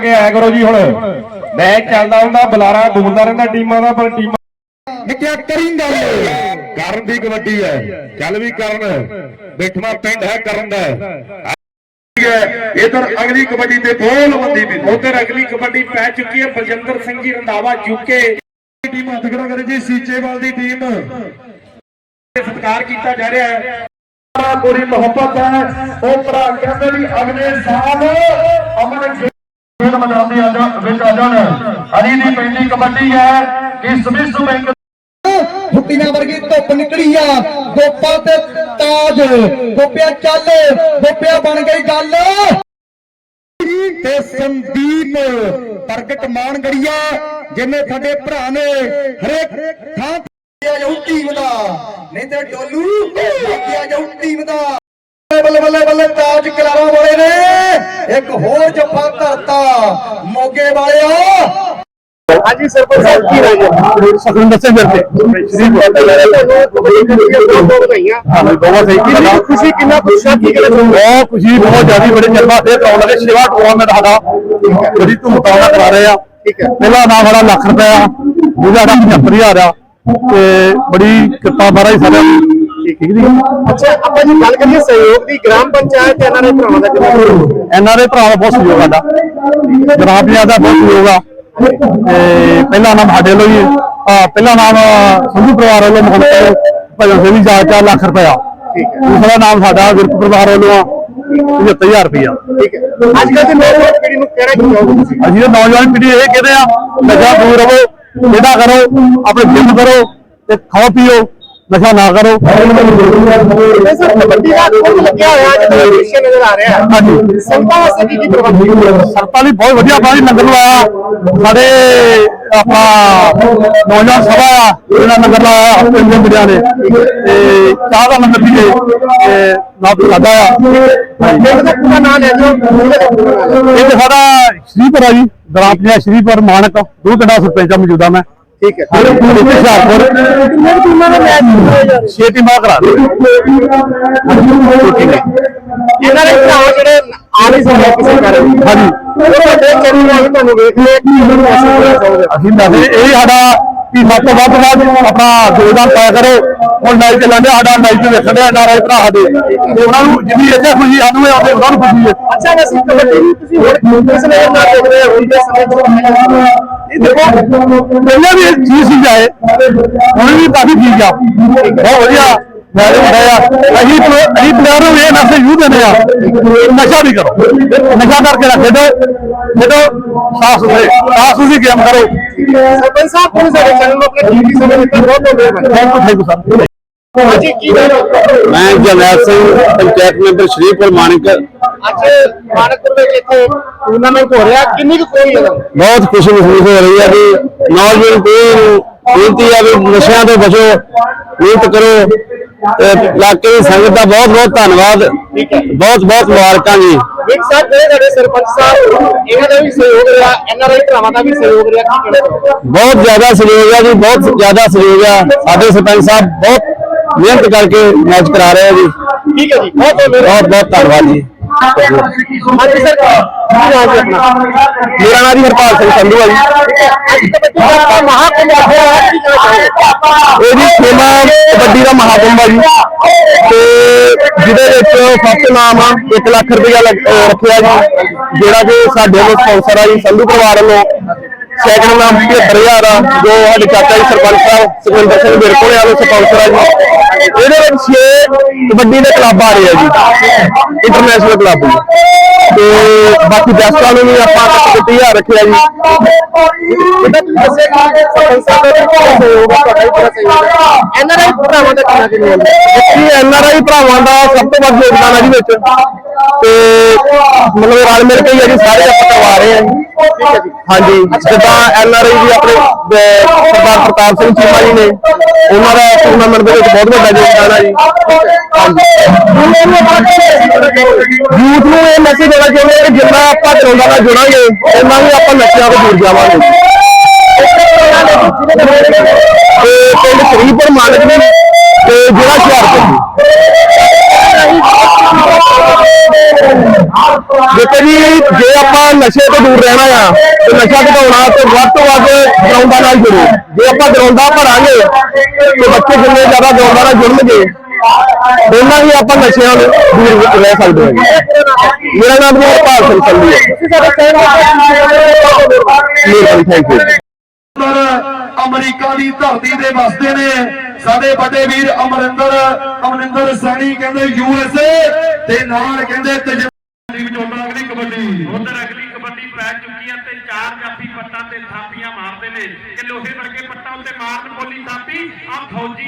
ਕੇ ਆਇਆ ਕਰੋ ਜੀ ਹੁਣ। ਮੈਚ ਚੱਲਦਾ ਹੁੰਦਾ ਬੁਲਾਰਾ ਗੂੰਜਦਾ ਰਹਿੰਦਾ ਟੀਮਾਂ ਦਾ ਪਰ ਟੀਮਾਂ ਨਿਕਿਆ ਕਰਿੰਦਾ ਕਰਨ ਦੀ ਕਬੱਡੀ ਹੈ। ਚੱਲ ਵੀ ਕਰਨ। ਬਿਠਵਾ ਪਿੰਡ ਹੈ ਕਰਨ ਦਾ। ਇਧਰ ਅਗਲੀ ਕਬੱਡੀ ਤੇ ਗੋਲ ਬੰਦੀ ਵੀ। ਉਧਰ ਅਗਲੀ ਕਬੱਡੀ ਪੈ ਚੁੱਕੀ ਹੈ। ਬਲਜਿੰਦਰ ਸਿੰਘ ਜੀ ਰੰਧਾਵਾ ਯੂਕੇ ਟੀਮ ਹੱਥ ਖੜਾ ਕਰੇ ਜੀ ਸੀਚੇਵਾਲ ਦੀ ਟੀਮ। ਸਤਿਕਾਰ ਕੀਤਾ ਜਾ ਰਿਹਾ ਹੈ। ਬੜਾ ਪੂਰੀ ਮੁਹੱਬਤ ਹੈ। ਉਹ ਭਰਾ ਕਹਿੰਦੇ ਵੀ ਅਗਲੇ ਸਾਲ ਅਮਨ ਖੇਡ ਮੈਦਾਨ ਦੇ ਵਿੱਚ ਆ ਜਾਣ। ਹਰੀ ਦੀ ਪੈਂਦੀ ਕਬੱਡੀ ਹੈ ਕਿ ਸਵਿਸ ਬੈਂਕ ਫੁੱਟੀਆਂ ਵਰਗੀ ਧੁੱਪ ਨਿਕਲੀ ਆ। ਗੋਪਾ ਤੇ ਤਾਜ, ਗੋਪਿਆ ਚੱਲ, ਗੋਪਿਆ ਬਣ ਗਈ ਗੱਲ। ਤੇ ਸੰਦੀਪ ਪ੍ਰਗਟ ਮਾਨ ਗੜੀਆ ਜਿਵੇਂ ਸਾਡੇ ਭਰਾ ਨੇ, ਹਰੇਕ ਥਾਂ ਆ ਜਾਊ ਟੀਮ ਦਾ। ਨਹੀਂ ਤੇ ਡੋਲੂ ਆ ਜਾਊ ਟੀਮ ਦਾ। ਬੱਲੇ ਬੱਲੇ ਬੱਲੇ ਤਾਜ ਕਲਾਵਾ ਇੱਕ ਹੋਰ ਜੱਫਾ ਧਰਤਾ। ਮੋਗੇ ਵਾਲਿਆ ਹਾਂਜੀ ਸਰਪੰਚ ਸਾਹਿਬ ਕੀ ਰਾਜ ਹੈ? ਸੁਖਿੰਦਰ ਸਿੰਘ ਵਰਤੇ ਸ਼੍ਰੀ ਬਹੁਤ ਵਧਾਈਆਂ। ਹਾਂ ਬਹੁਤ ਸਹੀ ਕਿੰਨੀ ਖੁਸ਼ੀ ਕਿੰਨਾ ਖੁਸ਼ਾ ਕੀ ਕਹਿਣਾ ਚਾਹੁੰਦੇ ਬਹੁਤ ਖੁਸ਼ੀ ਬਹੁਤ ਜ਼ਿਆਦਾ ਬੜੇ ਚਰਮਾ ਤੇ ਕਰਾਉਣ ਲੱਗੇ ਸੇਵਾ ਟੂਰਨਾਮੈਂਟ ਸਾਡਾ। ਬੜੀ ਧੂਮਧਾਮ ਕਰਾ ਰਹੇ ਆ। ਠੀਕ ਹੈ। ਪਹਿਲਾ ਨਾਮ ਸਾਡਾ ਲੱਖ ਰੁਪਏ ਆ ਦੂਜਾ ਸਾਡਾ 75000 ਆ। ਤੇ ਬੜੀ ਕਿਰਪਾ ਮਹਾਰਾਜ ਸਾਡੇ ਠੀਕ ਠੀਕ ਦੀ ਅੱਛਾ ਆਪਾਂ ਜੀ ਗੱਲ ਕਰੀਏ ਸਹਿਯੋਗ ਦੀ ਗ੍ਰਾਮ ਪੰਚਾਇਤ ਤੇ ਇਹਨਾਂ ਦੇ ਭਰਾਵਾਂ ਦਾ ਕਿੰਨਾ ਸਹਿਯੋਗ? ਇਹਨਾਂ ਦੇ ਭਰਾ ਦਾ ਬਹੁਤ ਸਹਿਯੋਗ ਸਾਡਾ। ਜਨਾਬ ਜੀ ਦਾ ਬਹੁਤ ਸਹਿਯੋਗ ਆ। ਤੇ ਪਹਿਲਾ ਨਾਮ ਸਾਡੇ ਹੀ ਆ ਪਹਿਲਾ ਨਾਮ ਸੰਧੂ ਪਰਿਵਾਰ ਵੱਲੋਂ ਮੁਹੰਮਦ ਭਜਨ ਸਿੰਘ ਜੀ 4 ਲੱਖ ਰੁਪਇਆ। ਠੀਕ ਹੈ। ਦੂਸਰਾ ਨਾਮ ਸਾਡਾ ਵਿਰਕ ਪਰਿਵਾਰ ਵੱਲੋਂ ਆ। 75000 ਰੁਪਇਆ। ਠੀਕ ਹੈ। ਅੱਜ ਕੱਲ੍ਹ ਦੀ ਨੌਜਵਾਨ ਪੀੜ੍ਹੀ ਨੂੰ ਕਹਿਣਾ ਕੀ ਚਾਹੋਗੇ ਤੁਸੀਂ? ਅਸੀਂ ਤਾਂ ਨੌਜਵਾਨ ਪੀੜ੍ਹੀ ਇਹ ਕਹਿੰਦੇ ਆ ਨਸ਼ਾ ਦੂਰ ਰਹੋ ਖੇਡਾਂ ਕਰੋ ਆਪਣੇ ਜਿੰਮ ਕਰੋ ਤੇ ਖਾਓ ਪੀਓ ਨਸ਼ਾ ਨਾ ਕਰੋ। ਇਹ ਸਰ ਕਬੱਡੀ ਦਾ ਖੁਦ ਲੱਗਿਆ ਹੋਇਆ ਜਿਹੜਾ ਦ੍ਰਿਸ਼ ਨਜ਼ਰ ਆ ਰਿਹਾ ਹਾਂਜੀ। ਸੰਤਾਂ ਵਾਸਤੇ ਕੀ ਕੀ ਪ੍ਰਬੰਧ ਕੀਤੇ ਹੋਏ? ਵੀ ਬਹੁਤ ਵਧੀਆ ਪਾਣੀ ਲੰਗਰ ਲਾਇਆ। ਸਾਡੇ ਆਪਣਾ ਨੌਜਵਾਨ ਸਭਾ ਆ ਇਹਨਾਂ ਲੰਗਰ ਲਾਇਆ, ਆਪਣੇ ਦੇ ਮੁੰਡਿਆਂ ਨੇ। ਤੇ ਚਾਹ ਦਾ ਲੰਗਰ ਵੀ ਤੇ ਨਾਲ ਸਾਡਾ ਆ। ਪਿੰਡ ਦਾ ਪੂਰਾ ਨਾਮ ਲੈ ਦਿਓ ਇਹ ਸਾਡਾ ਸ਼੍ਰੀਪੁਰ ਆ ਜੀ, ਗ੍ਰਾਮ ਪੰਚਾਇਤ ਸ਼੍ਰੀਪੁਰ ਮਾਨਕ ਦੋ ਪਿੰਡਾਂ ਸਰਪੰਚ ਮੌਜੂਦਾ ਮੈਂ। ਠੀਕ ਹੈ। ਹੁਸ਼ਿਆਰਪੁਰ ਕਿੰਨੇ ਟੀਮਾਂ ਦਾ ਮੈਚ ਹੋਇਆ ਜਾ ਰਿਹਾ ਛੇ ਟੀਮਾਂ ਕਰਾ ਦੇ ਇਹਨਾਂ ਦੇ ਭਰਾ ਜਿਹੜੇ ਆ ਨਹੀਂ ਕਿਸੇ ਕਾਰਨ ਹਾਂਜੀ। ਉਹ ਚੈਨਲ ਰਾਹੀਂ ਤੁਹਾਨੂੰ ਵੇਖ ਲਿਆ ਕੀ ਅਸੀਂ ਦੱਸਦੇ ਇਹ ਸਾਡਾ ਵੀ ਸਭ ਤੋਂ ਵੱਧ ਵੱਧ ਆਪਣਾ ਯੋਗਦਾਨ ਪਾਇਆ ਕਰੋ ਹੁਣ ਲਾਈਵ ਚੱਲਣ ਸਾਡਾ ਲਾਈਵ ਤੇ ਵੇਖਣ ਡਿਆ ਭਰਾ ਸਾਡੇ। ਤੇ ਉਹਨਾਂ ਨੂੰ ਜਿੰਨੀ ਇੱਥੇ ਖੁਸ਼ੀ ਸਾਨੂੰ ਹੈ ਉਹਨਾਂ ਨੂੰ ਖੁਸ਼ੀ ਹੈ। ਅੱਛਾ, ਵੈਸੇ ਕਬੱਡੀ ਤੁਸੀਂ ਹੋਰ ਕਿਸ ਨੇ ਨਾਲ ਦੇਖ ਹੋ ਹੁਣ ਸਮੇਂ ਤੋਂ। ਦੇਖੋ ਪਹਿਲਾਂ ਵੀ ਚੀਜ਼ ਸੀ ਜਾਏ ਹੁਣ ਵੀ ਕਾਫੀ ਠੀਕ ਆ। ਬਹੁਤ ਵਧੀਆ ਹੁੰਦਾ ਆ। ਅਸੀਂ ਅਸੀਂ ਪਲੇਅਰ ਨੂੰ ਇਹ ਮੈਸੇਜ ਯੂ ਦਿੰਦੇ ਆ ਨਸ਼ਾ ਵੀ ਕਰੋ। ਨਸ਼ਾ ਕਰਕੇ ਨਾ ਖੇਡੋ ਖੇਡੋ ਸਾਫ਼ ਸੁਥਰੇ ਸਾਫ਼ ਸੁਥਰੀ ਗੇਮ ਕਰੋ। ਸਰਪੰਚ ਸਾਹਿਬ ਤੁਸੀਂ ਸਾਡੇ ਚੈਨਲ ਨੂੰ ਆਪਣੇ ਕੀਮਤੀ ਸਮੇਂ ਦਿੱਤਾ ਬਹੁਤ ਬਹੁਤ ਮਿਹਰਬਾਨੀ thank you thank you sir ਮੈਂ ਜਰਨੈਲ ਸਿੰਘ ਪੰਚਾਇਤ ਮੈਂਬਰ ਸ਼੍ਰੀਪੁਰ ਮਾਨਕ। ਅੱਜ ਮਾਨਕਪੁਰ ਵਿੱਚ ਇੱਥੇ ਟੂਰਨਾਮੈਂਟ ਹੋ ਰਿਹਾ। ਕਿੰਨੀ ਕੁ ਕੋਈ ਬਹੁਤ ਖੁਸ਼ੀ ਮਹਿਸੂਸ ਹੋ ਰਹੀ ਹੈ ਕਿ ਨੌਜਵਾਨ ਪੀੜ੍ਹੀ ਨੂੰ ਬੇਨਤੀ ਹੈ ਵੀ ਨਸ਼ਿਆਂ ਤੋਂ ਬਚੋ ਮਿਹਨਤ ਕਰੋ ਤੇ ਇਲਾਕੇ ਦੀ ਸੰਗਤ ਦਾ ਬਹੁਤ ਬਹੁਤ ਧੰਨਵਾਦ। ਬਹੁਤ ਬਹੁਤ ਮੁਬਾਰਕਾਂ ਜੀ। ਇੱਕ ਸਾਹਿਬ ਜਿਹੜੇ ਸਾਡੇ ਸਰਪੰਚ ਸਾਹਿਬ ਇਹਨਾਂ ਦਾ ਵੀ ਸਹਿਯੋਗ ਰਿਹਾ ਐਨਆਰਆਈ ਭਰਾਵਾਂ ਦਾ ਵੀ ਸਹਿਯੋਗ ਰਿਹਾ। ਕੀ? ਬਹੁਤ ਜ਼ਿਆਦਾ ਸਹਿਯੋਗ ਹੈ ਜੀ ਬਹੁਤ ਜ਼ਿਆਦਾ ਸਹਿਯੋਗ ਹੈ ਸਾਡੇ ਸਰਪੰਚ ਸਾਹਿਬ ਬਹੁਤ ਮਿਹਨਤ ਕਰਕੇ ਮੈਚ ਕਰਾ ਰਹੇ ਆ ਜੀ। ਠੀਕ ਹੈ ਜੀ। ਬਹੁਤ ਬਹੁਤ ਬਹੁਤ ਧੰਨਵਾਦ ਜੀ। ਹਾਂਜੀ ਸਰ ਹੈ ਮੇਰਾ ਨਾਮ ਜੀ ਹਰਪਾਲ ਸਿੰਘ ਸੰਧੂ ਹੈ ਜੀ। ਮਹਾਕੁੰਭ ਹੈ, ਇਹ ਜੀ ਛੇਵਾਂ ਕਬੱਡੀ ਦਾ ਮਹਾਕੁੰਭ ਆ ਜੀ। ਤੇ ਜਿਹਦੇ ਵਿੱਚ ਫਸਟ ਨਾਮ ਆ 1 ਲੱਖ ਰੁਪਇਆ ਰੱਖਿਆ ਜੀ। ਜਿਹੜਾ ਕਿ ਸਾਡੇ ਵੱਲੋਂ ਸਪਾਂਸਰ ਆ ਜੀ ਸੰਧੂ ਪਰਿਵਾਰ ਵੱਲੋਂ। ਸੈਕੰਡ ਨਾਮ 75000 ਆ ਜੋ ਸਾਡੇ ਚਾਚਾ ਜੀ ਸਰਪੰਚ ਸਾਹਿਬ ਸੁਖਵਿੰਦਰ ਸਿੰਘ ਬਿਰਕੋਲੇ ਵਾਲੇ ਸਪਾਂਸਰ ਆ ਜੀ। ਇਹਦੇ ਵਿੱਚ 6 ਕਬੱਡੀ ਦੇ ਕਲੱਬ ਆ ਰਹੇ ਆ ਜੀ ਇੰਟਰਨੈਸ਼ਨਲ ਕਲੱਬ ਜੀ। ਤੇ ਬਾਕੀ ਗੈਸਟਾਂ ਨੂੰ ਵੀ ਆਪਾਂ 35000 ਰੱਖਿਆ ਜੀ। ਐਨਆਰਆਈ ਭਰਾਵਾਂ ਦਾ ਕਿੰਨਾ ਕਿੰਨਾ? ਹੈ ਇਹ ਐਨਆਰਆਈ ਭਰਾਵਾਂ ਦਾ ਸਭ ਤੋਂ ਵੱਧ ਯੋਗਦਾਨ ਹੈ ਜੀ ਵਿੱਚ। ਤੇ ਮਤਲਬ ਰਲ ਮਿਲ ਕੇ ਹੀ ਜੀ ਸਾਰੇ ਆਪਾਂ ਕਰਵਾ ਰਹੇ ਆ ਜੀ। ਠੀਕ ਹੈ ਜੀ ਹਾਂਜੀ ਜਿੱਦਾਂ ਵੀ ਆਪਣੇ ਸਰਦਾਰ ਪ੍ਰਤਾਪ ਸਿੰਘ ਚੀਮਾ ਜੀ ਨੇ, ਉਹਨਾਂ ਦਾ ਟੂਰਨਾਮੈਂਟ ਦੇ ਵਿੱਚ ਬਹੁਤ ਵੱਡਾ ਯੋਗਦਾਨ ਹੈ ਜੀ। ਯੂਥ ਨੂੰ ਇਹ ਮੈਸੇਜ ਦੇਣਾ ਚਾਹੁੰਦੇ ਹਾਂ ਕਿ ਜਿੰਨਾ ਆਪਾਂ ਚੌਂਦਾ ਨਾਲ ਜੁੜਾਂਗੇ, ਉਹਨਾਂ ਹੀ ਆਪਾਂ ਨਸ਼ਿਆਂ ਤੋਂ ਦੂਰ ਜਾਵਾਂਗੇ। ਤੇ ਪਿੰਡ ਸ਼ਰੀਫਪੁਰ ਮਾਲਕ ਨੇ ਤੇ ਜ਼ਿਲ੍ਹਾ ਹੁਸ਼ਿਆਰਪੁਰ ਜੀ। ਜੇ ਆਪਾਂ ਨਸ਼ੇ ਤੋਂ ਦੂਰ ਰਹਿਣਾ ਆ, ਤੇ ਨਸ਼ਾ ਘਟਾਉਣਾ ਤੇ ਵੱਧ ਤੋਂ ਵੱਧ ਗਰਾਊਂਡਾਂ ਨਾਲ ਜੁੜੋ। ਜੇ ਆਪਾਂ ਗਰਾਊਂਡਾਂ ਭਰਾਂਗੇ ਤੇ ਬੱਚੇ ਜਿੰਨੇ ਜ਼ਿਆਦਾ ਗਰਾਊਂਡਾਂ ਨਾਲ ਜੁੜਨਗੇ? ਉਹਨਾਂ ਹੀ ਆਪਾਂ ਨਸ਼ਿਆਂ ਨੂੰ ਦੂਰ ਰਹਿ ਸਕਦੇ ਹਾਂ। ਮੇਰਾ ਨਾਮ ਜੀ ਭਾਲ ਸਿੰਘ ਸੰਧੂ ਹੈ। Thank you. ਅਮਰੀਕਾ ਦੀ ਧਰਤੀ ਦੇ ਵਸਦੇ ਨੇ। ਸਾਡੇ ਵੱਡੇ ਵੀਰ ਅਮਰਿੰਦਰ ਅਮਰਿੰਦਰ ਸੈਣੀ ਕਹਿੰਦੇ ਯੂ ਐਸ ਏ ਤੇ ਨਾਲ ਕਹਿੰਦੇ ਤਜਰਬੇ ਵਿੱਚ ਹੁੰਦਾ ਅਗਲੀ ਕਬੱਡੀ ਉਧਰ ਅਗਲੀ ਕਬੱਡੀ ਪੈ ਚੁੱਕੀ ਹੈ ਤੇ ਚਾਰ ਜਾਫੀ ਪੱਟਾਂ ਤੇ ਥਾਪੀਆਂ ਮਾਰਦੇ ਨੇ। ਕਿ ਲੋਹੇ ਵਰਗੇ ਪੱਟਾਂ ਉੱਤੇ ਮਾਰਨ ਬੋਲੀ ਥਾਪੀ। ਆ ਫੌਜੀ